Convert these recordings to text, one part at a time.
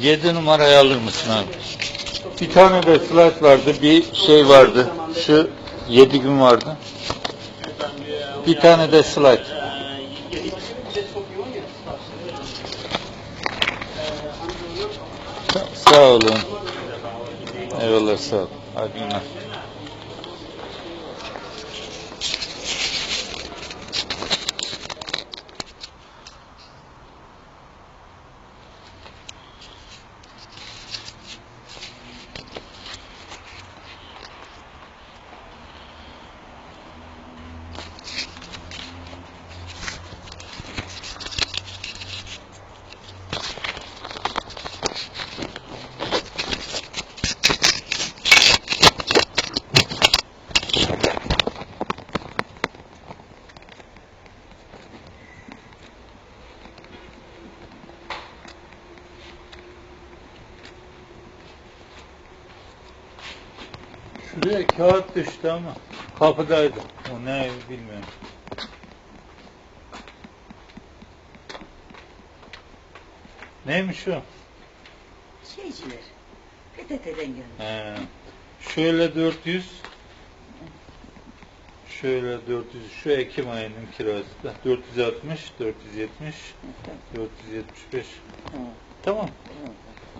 7 numarayı alır mısın abi? Bir tane de slide vardı, bir şey vardı. Şu 7 gün vardı. Bir tane de slide. Sa- sağ olun. Eyvallah sağ ol. Hadi günler. Şuraya kağıt düştü ama kapıdaydı. O ne bilmiyorum. Neymiş o? Şeyciler. PTT'den gelmiş. He. Şöyle 400 Şöyle 400 şu Ekim ayının kirası da 460 470 475 Tamam.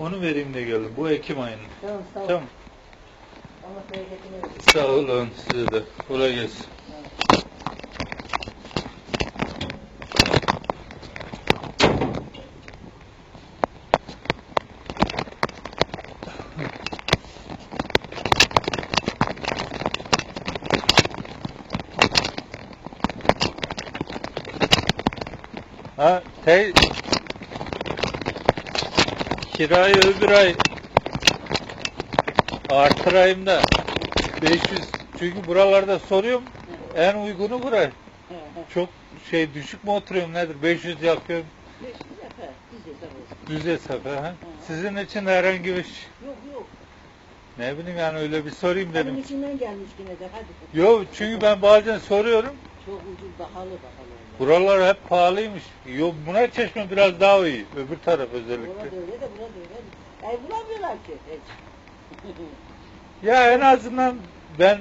Onu vereyim de gelin bu Ekim ayının Tamam sağ ol. tamam. Sağ olun size de. Kolay gelsin. Ha, te kirayı öbür ay artırayım da 500 çünkü buralarda soruyorum en uygunu he. Çok şey düşük mü oturuyorum nedir? 500 yapıyorum. Beş defa biz de sağ olsun. Düz hesap ha. Sizin için herhangi bir şey- Yok yok. ne bileyim yani öyle bir sorayım Benim dedim. içinden gelmiş yine de hadi. Yok çünkü ben bazen soruyorum. Çok ucuz pahalı pahalı. Buralar hep pahalıymış. Yok buna çeşme biraz daha iyi. Öbür taraf özellikle. Burada öyle de burada öyle. Ev bulamıyorlar ki hiç. Ya en azından ben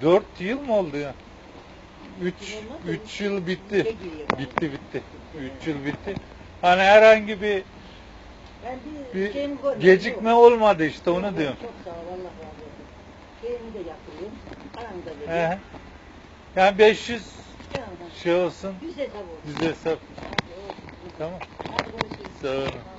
4 yıl mı oldu ya? 3 3 yıl bitti. Bitti bitti. 3 yıl bitti. Hani herhangi bir bir, gecikme olmadı işte onu diyorum. Çok sağ ol Allah razı olsun. Şeyimi de yaptırıyorum. Paramı da He. veriyorum. Yani 500 Tamam. şey olsun. Yüz hesap olsun. Düz hesap. Tamam. Sağ olun.